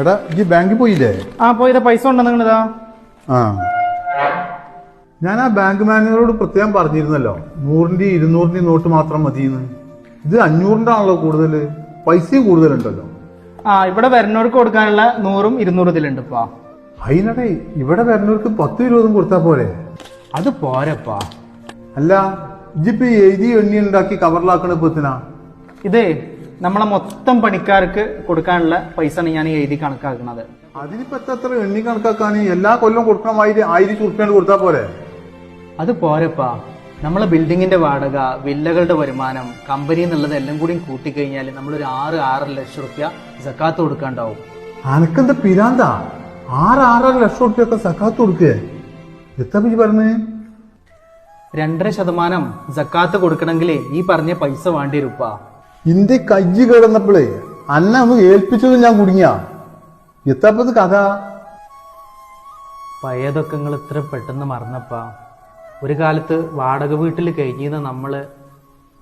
എടാ ഈ ബാങ്കിൽ പോയില്ലേ? ആ പോയി പൈസ ഉണ്ടോ നിങ്ങളിതാ ആ. ഞാൻ ആ ബാങ്ക് മാനേജറോട് പ്രത്യേകം പറഞ്ഞിരുന്നല്ലോ നൂറിന്റെ ഇരുന്നൂറിന്റെ നോട്ട് മാത്രം മതിയെന്ന്. ഇത് അഞ്ഞൂറിന്റെ ആണല്ലോ കൂടുതൽ പൈസയും കൂടുതലുണ്ടല്ലോ. ആ ഇവിടെ വരുന്നവർക്ക് കൊടുക്കാനുള്ള നൂറും ഇരുന്നൂറും ഇതിലുണ്ട് ഇപ്പാ അതിനിടെ ഇവിടെ വരുന്നവർക്ക് പത്ത് ഇരുപതും കൊടുത്താ പോരെ. അത് പോരപ്പാ. അല്ല ഇജിപ്പോ എഴുതി എണ്ണി ഉണ്ടാക്കി കവറിലാക്കണ ഇപ്പത്തിനാ ഇതേ നമ്മളെ മൊത്തം പണിക്കാർക്ക് കൊടുക്കാനുള്ള പൈസയാണ് ഞാൻ എഴുതി കണക്കാക്കുന്നത്. അതിനിപ്പോ എത്ര എണ്ണി കണക്കാക്കാൻ എല്ലാ കൊല്ലം കൊടുക്കണം ആയിരം കൊടുത്താ കൊടുത്താൽ പോരെ? അത് പോരപ്പാ. നമ്മളെ ബിൽഡിങ്ങിന്റെ വാടക വില്ലകളുടെ വരുമാനം കമ്പനി എന്നുള്ളത് എല്ലാം കൂടി കൂട്ടിക്കഴിഞ്ഞാൽ നമ്മളൊരു ആറ് ആറര ലക്ഷം റുപ്യ സക്കാത്ത് കൊടുക്കാണ്ടാവും. അനക്കെന്താ പിരാന്താ? ആറ് ആറര ലക്ഷം ഉറുപ്പ്യൊക്കെ സക്കാത്ത് കൊടുക്കേ? എത്ര പിജി പറഞ്ഞേ? രണ്ടര ശതമാനം സക്കാത്ത് കൊടുക്കണമെങ്കിൽ ഈ പറഞ്ഞ പൈസ വേണ്ടി വരും ഇന്റെ കയ്യ് കിടന്നപ്പോഴേ അന്ന ഒന്ന് ഏൽപ്പിച്ചത് ഞാൻ കുടുങ്ങിയ. എത്തപ്പത് കഥ? പഴയതൊക്കെ നിങ്ങൾ ഇത്ര പെട്ടെന്ന് മറന്നപ്പാ. ഒരു കാലത്ത് വാടക വീട്ടിൽ കഴിഞ്ഞിരുന്ന നമ്മൾ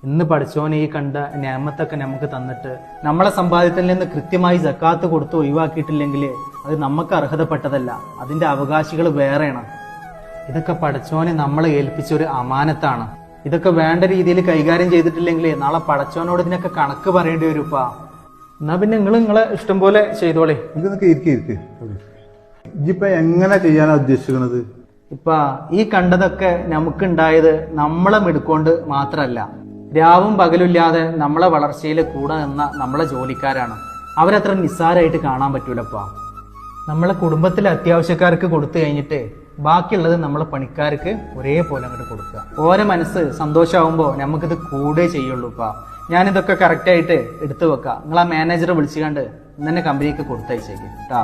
ഇന്ന് പഠിച്ചോനെ ഈ കണ്ട ഞാമത്തൊക്കെ നമുക്ക് തന്നിട്ട് നമ്മളെ സമ്പാദ്യത്തിൽ നിന്ന് കൃത്യമായി ജക്കാത്ത് കൊടുത്ത് ഒഴിവാക്കിയിട്ടില്ലെങ്കിൽ അത് നമുക്ക് അർഹതപ്പെട്ടതല്ല. അതിന്റെ അവകാശികൾ വേറെയാണ്. ഇതൊക്കെ പഠിച്ചോനെ നമ്മളെ ഏൽപ്പിച്ച ഒരു അമാനത്താണ്. ഇതൊക്കെ വേണ്ട രീതിയിൽ കൈകാര്യം ചെയ്തിട്ടില്ലെങ്കിൽ നാളെ പടച്ചവനോട് ഇതിനൊക്കെ കണക്ക് പറയേണ്ടി വരുപ്പാ. എന്നാ പിന്നെ നിങ്ങൾ നിങ്ങളെ ഇഷ്ടം പോലെ ചെയ്തോളെ. ഇതൊക്കെ ഇരിക്കെ ഇരിക്കെ ഇജിപ്പോ എങ്ങനെ ചെയ്യാനാ ഉദ്ദേശിക്കുന്നത് ഇപ്പ ഈ കണ്ടതൊക്കെ നമുക്കുണ്ടായത് നമ്മളെ മിടുക്കൊണ്ട് മാത്രല്ല. രാവും പകലില്ലാതെ നമ്മളെ വളർച്ചയിൽ കൂടെ നിന്ന നമ്മളെ ജോലിക്കാരാണ്. അവരത്ര നിസ്സാരമായിട്ട് കാണാൻ പറ്റൂലപ്പാ. നമ്മളെ കുടുംബത്തിലെ അത്യാവശ്യക്കാർക്ക് കൊടുത്തു കഴിഞ്ഞിട്ട് ബാക്കിയുള്ളത് നമ്മൾ പണിക്കാർക്ക് ഒരേപോലെ അങ്ങോട്ട് കൊടുക്കുക. ഓരോ മനസ്സ് സന്തോഷമാകുമ്പോൾ നമുക്കിത് കൂടെ ചെയ്യുള്ളൂ ഇപ്പം ഞാനിതൊക്കെ കറക്റ്റായിട്ട് എടുത്തു വെക്കാം. നിങ്ങൾ ആ മാനേജറെ വിളിച്ചുകൊണ്ട് ഇന്നെ കമ്പനിക്ക് കൊടുത്തയച്ചേക്കും കേട്ടാ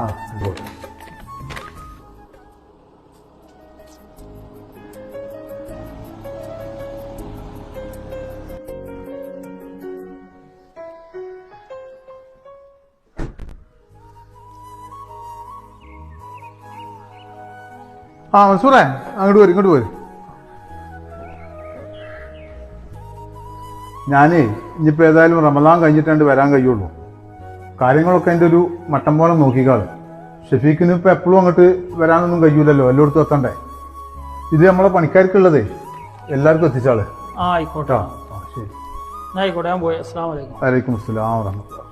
ആ മൻസൂറേ അങ്ങോട്ട് വരും ഇങ്ങോട്ട് വരും. ഞാനേ ഇനിയിപ്പോൾ ഏതായാലും റമദാൻ കഴിഞ്ഞിട്ടാണ്ട് വരാൻ കഴിയുള്ളൂ. കാര്യങ്ങളൊക്കെ എന്റെ ഒരു മട്ടം പോലെ നോക്കിക്കാൾ. ഷെഫീഖിന് ഇപ്പോൾ എപ്പോഴും അങ്ങോട്ട് വരാനൊന്നും കഴിയൂലല്ലോ എല്ലായിടത്തും എത്തണ്ടേ? ഇത് നമ്മളെ പണിക്കാർക്കുള്ളതേ. എല്ലാവർക്കും എത്തിച്ചാൾ. ആയിക്കോട്ടെ. കേട്ടോ? ആ ശരി. ആയിക്കോട്ടെ ഞാൻ പോയി. അസ്സാം വലൈക്കും വലൈക്കും അസ്സലാം വറഹ്മത്തുള്ളാഹി